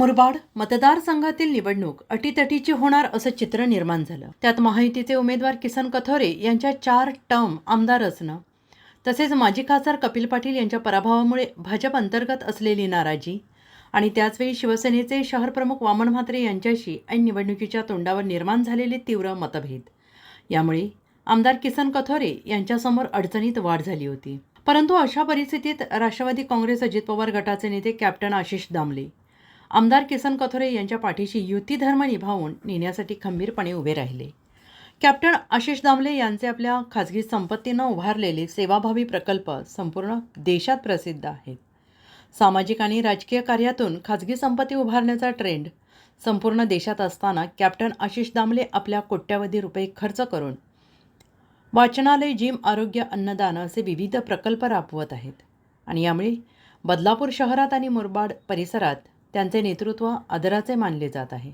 मुरबाड मतदारसंघातील निवडणूक अटीतटीची होणार असं चित्र निर्माण झालं. त्यात महायुतीचे उमेदवार किसन कथोरे यांच्या चार टर्म आमदार असणं तसेच माजी खासदार कपिल पाटील यांच्या पराभवामुळे भाजप अंतर्गत असलेली नाराजी आणि त्याचवेळी शिवसेनेचे शहरप्रमुख वामन म्हात्रे यांच्याशी ऐन निवडणुकीच्या तोंडावर निर्माण झालेले तीव्र मतभेद. यामुळे आमदार किसन कथोरे यांच्यासमोर अडचणीत वाढ झाली होती. परंतु अशा परिस्थितीत राष्ट्रवादी काँग्रेस अजित पवार गटाचे नेते कॅप्टन आशिष दामले आमदार किसन कथोरे यांच्या पाठीशी युती धर्म निभावून नेण्यासाठी खंबीरपणे उभे राहिले. कॅप्टन आशिष दामले यांचे आपल्या खाजगी संपत्तीनं उभारलेले सेवाभावी प्रकल्प संपूर्ण देशात प्रसिद्ध आहेत. सामाजिक आणि राजकीय कार्यातून खाजगी संपत्ती उभारण्याचा ट्रेंड संपूर्ण देशात असताना कॅप्टन आशिष दामले आपल्या कोट्यावधी रुपये खर्च करून वाचनालय जिम आरोग्य अन्नदान असे विविध प्रकल्प राबवत आहेत. आणि यामुळे बदलापूर शहरात आणि मुरबाड परिसरात त्यांचे नेतृत्व आदराचे मानले जात आहे.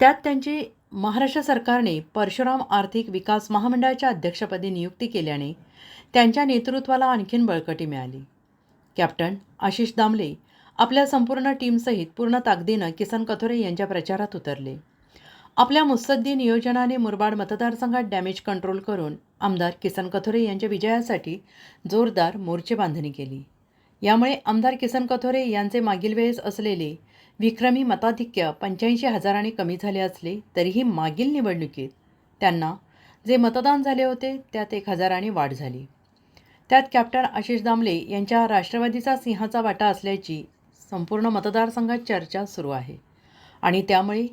त्यात त्यांची महाराष्ट्र सरकारने परशुराम आर्थिक विकास महामंडळाच्या अध्यक्षपदी नियुक्ती केल्याने त्यांच्या नेतृत्वाला आणखीन बळकटी मिळाली. कॅप्टन आशिष दामले आपल्या संपूर्ण टीमसहित पूर्ण ताकदीनं किसन कथोरे यांच्या प्रचारात उतरले. आपल्या मुत्सद्दी नियोजनाने मुरबाड मतदारसंघात डॅमेज कंट्रोल करून आमदार किसन कथोरे यांच्या विजयासाठी जोरदार मोर्चे बांधणी केली. यामुळे आमदार किसन कथोरे यांचे मागील वेळेस असलेले विक्रमी मताधिक्य पंच्याऐंशी हजारांनी कमी झाले असले तरीही मागील निवडणुकीत त्यांना जे मतदान झाले होते त्यात एक हजारांनी वाढ झाली. त्यात कॅप्टन आशिष दामले यांच्या राष्ट्रवादीचा सिंहाचा वाटा असल्याची संपूर्ण मतदारसंघात चर्चा सुरू आहे आणि त्यामुळे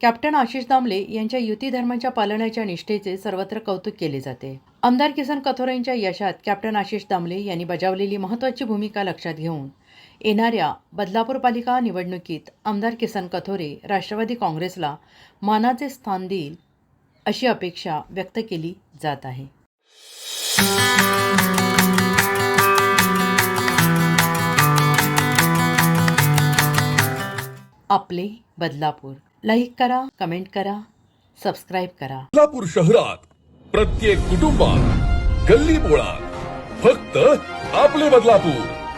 कॅप्टन आशिष दामले यांच्या युती धर्माच्या पालनाच्या निष्ठेचे सर्वत्र कौतुक केले जाते. आमदार किसन कथोरेंच्या यशात कॅप्टन आशिष दामले यांनी बजावलेली महत्त्वाची भूमिका लक्षात घेऊन येणाऱ्या बदलापूर पालिका निवडणुकीत आमदार किसन कथोरे राष्ट्रवादी काँग्रेसला मानाचे स्थान देईल अशी अपेक्षा व्यक्त केली जात आहे. आपले बदलापूर लाईक करा कमेंट करा सबस्क्राईब करा. बदलापूर शहरात प्रत्येक कुटुंबात गल्ली बोळात फक्त आपले बदलापूर.